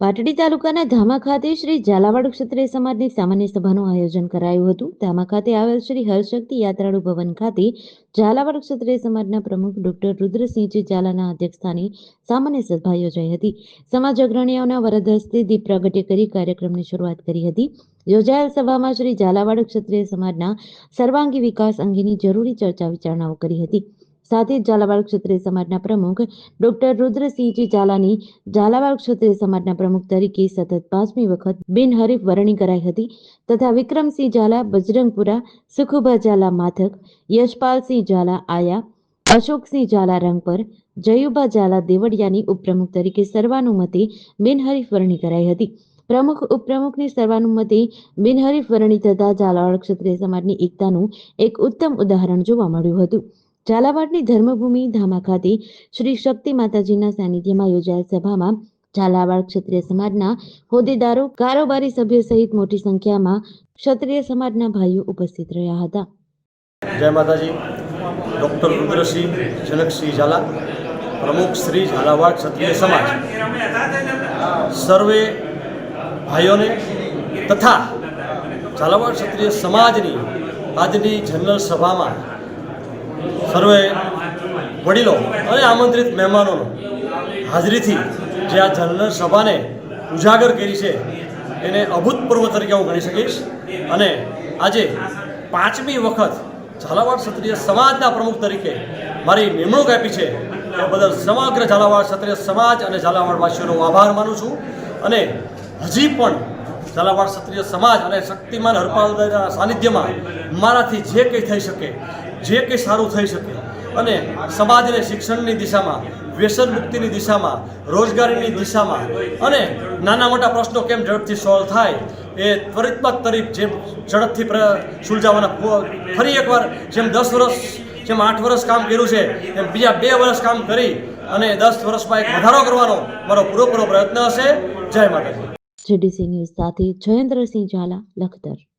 પાટડી તાલુકાના ધામા ખાતે શ્રી ઝાલાવાડ ક્ષત્રિય સમાજની સામાન્ય સભાનું આયોજન કરાયું હતું. ધામા ખાતે આવેલ શ્રી હરશક્તિ યાત્રાળુ ભવન ખાતે ઝાલાવાડ ક્ષત્રિય સમાજના પ્રમુખ ડોક્ટર રુદ્રસિંહજી ઝાલાના અધ્યક્ષસ્થાને સામાન્ય સભા યોજાઈ હતી. સમાજ અગ્રણીઓના વરદ હસ્તે દીપ પ્રાગટ્ય કરી કાર્યક્રમની શરૂઆત કરી હતી. યોજાયેલ સભામાં શ્રી ઝાલાવાડ ક્ષત્રિય સમાજના સર્વાંગી વિકાસ અંગેની જરૂરી ચર્ચા વિચારણાઓ કરી હતી. સાથે ઝાલાવાડ ક્ષત્રિય સમાજના પ્રમુખ ડોક્ટર રુદ્રસિંહજી ઝાલાની ઝાલાવાડ ક્ષત્રિય સમાજના પ્રમુખ તરીકે સતત પાંચમી વખત બિનહરીફ વરણી કરાઈ હતી તથા વિક્રમસિંહ ઝાલા, બજરંગપુરા, સુખુભા ઝાલા માથક, યશપાલસિંહ ઝાલા આયા, અશોકસિંહ ઝાલા રંગપર જયુબા ઝાલા દેવડિયાની ઉપપ્રમુખ તરીકે સર્વાનુમતે બિનહરીફ વરણી કરાઈ હતી. પ્રમુખ ઉપપ્રમુખની સર્વાનુમતે બિનહરીફ વરણી થતા ઝાલાવાડ ક્ષત્રિય સમાજની એકતાનું એક ઉત્તમ ઉદાહરણ જોવા મળ્યું હતું. ઝાલાવાડની ધર્મભૂમિ ધામા ખાતે શ્રી શક્તિ માતાજીના સાનિધ્યમાં યોજાયેલ સભામાં ઝાલાવાડ ક્ષત્રિય સમાજના હોદ્દેદારો, કારોબારી સભ્યો સહિત મોટી સંખ્યામાં ક્ષત્રિય સમાજના ભાઈઓ ઉપસ્થિત રહ્યા હતા. જય માતાજી. ડોક્ટર રુદ્રસિંહ જનકસિંહ ઝાલા, પ્રમુખ શ્રી ઝાલાવાડ ક્ષત્રિય સમાજ. સર્વે ભાઈઓને તથા ઝાલાવાડ ક્ષત્રિય સમાજની આજની જનરલ સભામાં સર્વે વડીલો અને આમંત્રિત મહેમાનોનો હાજરીથી જે આ જનરલ સભાને ઉજાગર કરી છે, એને અભૂતપૂર્વ તરીકે હું ગણી શકીશ. અને આજે પાંચમી વખત ઝાલાવાડ ક્ષત્રિય સમાજના પ્રમુખ તરીકે મારી નિમણૂક આપી છે. એ બદલ સમગ્ર ઝાલાવાડ ક્ષત્રિય સમાજ અને ઝાલાવાડવાસીઓનો આભાર માનું છું. અને હજી પણ ઝાલાવાડ ક્ષત્રિય સમાજ અને શક્તિમાન હરપાલના સાનિધ્યમાં મારાથી જે કંઈ થઈ શકે જે કંઈ સારું થઈ શકે. અને સમાજને શિક્ષણની દિશામાં, વ્યસન મુક્તિની દિશામાં, રોજગારીની દિશામાં અને નાના મોટા પ્રશ્નો કેમ ઝડપથી સોલ્વ થાય એ ત્વરિતમાં તરીફ જેમ ઝડપથી સુલઝાવાના ફરી એકવાર જેમ દસ વર્ષ, જેમ આઠ વર્ષ કામ કર્યું છે, એમ બીજા બે વર્ષ કામ કરી અને દસ વર્ષમાં એક વધારો કરવાનો મારો પૂરેપૂરો પ્રયત્ન હશે. જય માતાજી. જીડીસી ન્યૂઝ સાથે જયેન્દ્રસિંહ ઝાલા, લખતર.